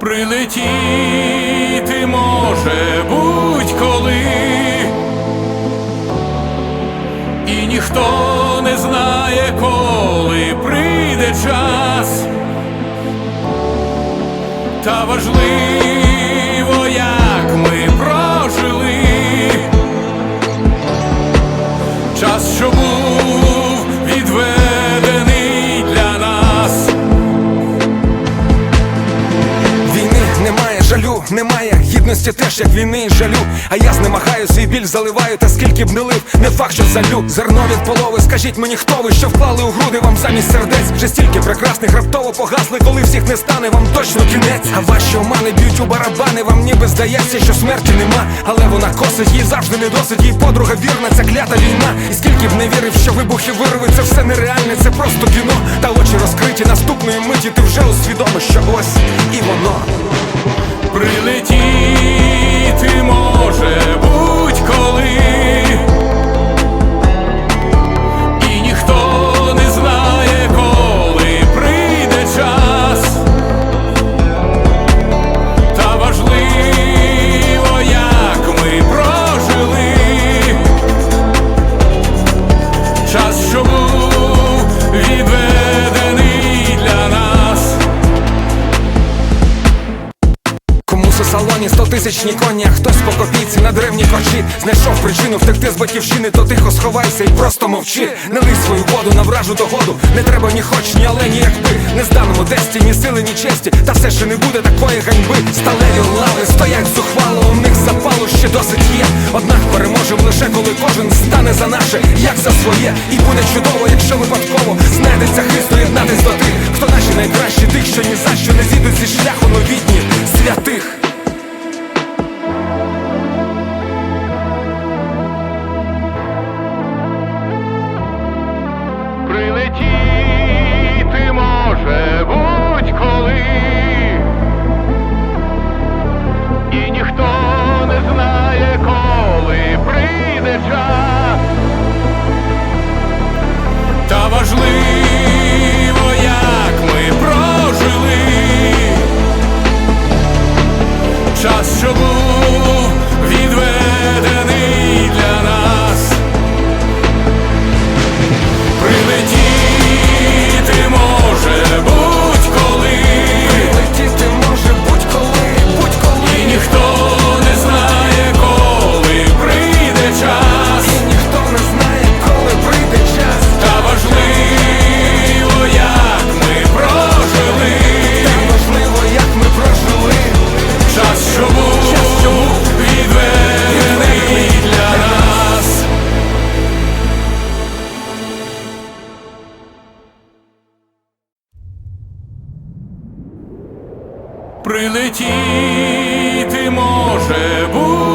Прилетіти може будь-коли, і ніхто не знає, коли прийде час, та важливо, як ми прожили. Час, що був немає гідності теж як війни і жалю. А я знемагаю свій біль заливаю, та скільки б не лив, не факт, що залю. Зерно від полови, скажіть мені, хто ви, що вклали у груди вам замість сердець. Вже стільки прекрасних раптово погасли, коли всіх не стане, вам точно кінець. А ваші омани б'ють у барабани, вам ніби здається, що смерті нема. Але вона косить, їй завжди не досить, їй подруга вірна, ця клята війна. І скільки б не вірив, що вибухи вирви, це все нереальне, це просто кіно. Та очі розкриті наступної миті, ти вже усвідомиш, що ось і воно. Прилетіти тисячні коні, а хтось по копійці на древній корчі Знайшов причину втекти з батьківщини, то тихо сховайся і просто мовчи. Не лий свою воду на вражу догоду. Не треба ні хоч, ні але, ні якби. Не зданому тесті, ні сили, ні честі. Та все ще не буде такої ганьби. Сталеві лави стоять зухвало, у них запалу ще досить є. Однак переможем лише коли кожен стане за наше, як за своє. І буде чудово, якщо випадково знайдеться хист доєднатись до тих, хто наші найкращі, тих, що ні за що не зійдуть зі шляху новітні святих. Прилетіти може прилетіти може бути.